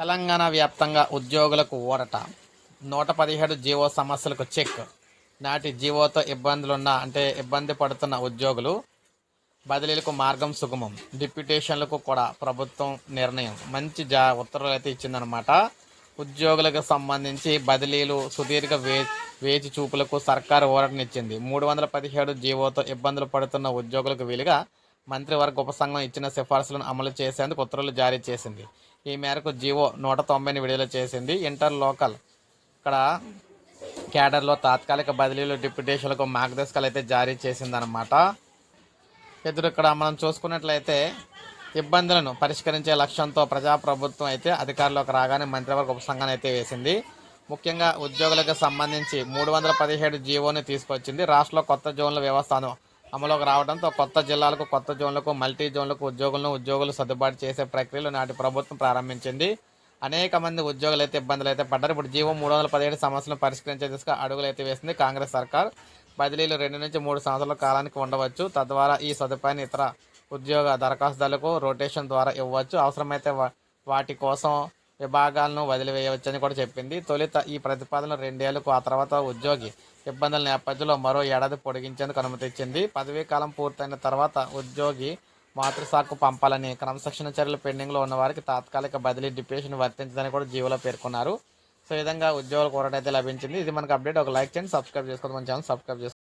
తెలంగాణ వ్యాప్తంగా ఉద్యోగులకు ఊరట. నూట పదిహేడు జీవో సమస్యలకు చెక్. నాటి జీవోతో ఇబ్బందులున్న అంటే ఇబ్బంది పడుతున్న ఉద్యోగులు బదిలీలకు మార్గం సుగమం. డిప్యూటేషన్లకు కూడా ప్రభుత్వం నిర్ణయం. మంచి జా ఉత్తర్వులు అయితే ఇచ్చిందనమాట ఉద్యోగులకు సంబంధించి బదిలీలు సుదీర్ఘ వే వేచి చూపులకు సర్కారు ఊరటనిచ్చింది. మూడు వందల పదిహేడు జీవోతో ఇబ్బందులు పడుతున్న ఉద్యోగులకు వీలుగా మంత్రివర్గ ఉపసంఘం ఇచ్చిన సిఫార్సులను అమలు చేసేందుకు ఉత్తర్వులు జారీ చేసింది. ఈ మేరకు జీవో నూట తొంభైని విడుదల చేసింది. ఇంటర్ లోకల్ ఇక్కడ క్యాడర్లో తాత్కాలిక బదిలీలు డిప్యూటేషన్లకు మార్గదర్శకాలు అయితే జారీ చేసిందనమాట ఎదురు ఇక్కడ మనం చూసుకున్నట్లయితే ఇబ్బందులను పరిష్కరించే లక్ష్యంతో ప్రజాప్రభుత్వం అయితే అధికారంలోకి రాగానే మంత్రివర్గ ఉపసంఘాన్ని అయితే వేసింది. ముఖ్యంగా ఉద్యోగులకు సంబంధించి మూడు వందల పదిహేడు జీవోని తీసుకొచ్చింది. రాష్ట్రంలో కొత్త జోన్ల వ్యవస్థను అమలులోకి రావడంతో కొత్త జిల్లాలకు కొత్త జోన్లకు మల్టీ జోన్లకు ఉద్యోగులను ఉద్యోగులు సర్దుబాటు చేసే ప్రక్రియలు నాటి ప్రభుత్వం ప్రారంభించింది. అనేక మంది ఉద్యోగులు అయితే ఇబ్బందులు అయితే పడ్డారు. ఇప్పుడు జీవో మూడు వందల పదిహేడు సమస్యలను పరిష్కరించే దిశగా అడుగులు అయితే వేసింది కాంగ్రెస్ సర్కార్. బదిలీలు రెండు నుంచి మూడు సంవత్సరాల కాలానికి ఉండవచ్చు. తద్వారా ఈ సదుపాయాన్ని ఇతర ఉద్యోగ దరఖాస్తుదారులకు రొటేషన్ ద్వారా ఇవ్వచ్చు. అవసరమైతే వా- వాటి కోసం విభాగాలను వదిలివేయవచ్చని కూడా చెప్పింది. తొలుత ఈ ప్రతిపాదన రెండేళ్ళకు ఆ తర్వాత ఉద్యోగి ఇబ్బందుల నేపథ్యంలో మరో ఏడాది పొడిగించేందుకు అనుమతిచ్చింది పదవీ కాలం పూర్తయిన తర్వాత ఉద్యోగి మాతృశాఖకు పంపాలని క్రమశిక్షణ చర్యలు పెండింగ్లో ఉన్న వారికి తాత్కాలిక బదిలీ డిప్యూషన్ వర్తించదని కూడా జీవోలో పేర్కొన్నారు. సో ఈ విధంగా ఉద్యోగులకు ఊరటైతే లభించింది. ఇది మనకు అప్డేట్. ఒక లైక్ చేయండి సబ్స్క్రైబ్ చేసుకోవడం మన ఛానల్ సబ్స్క్రైబ్ చేసుకోండి.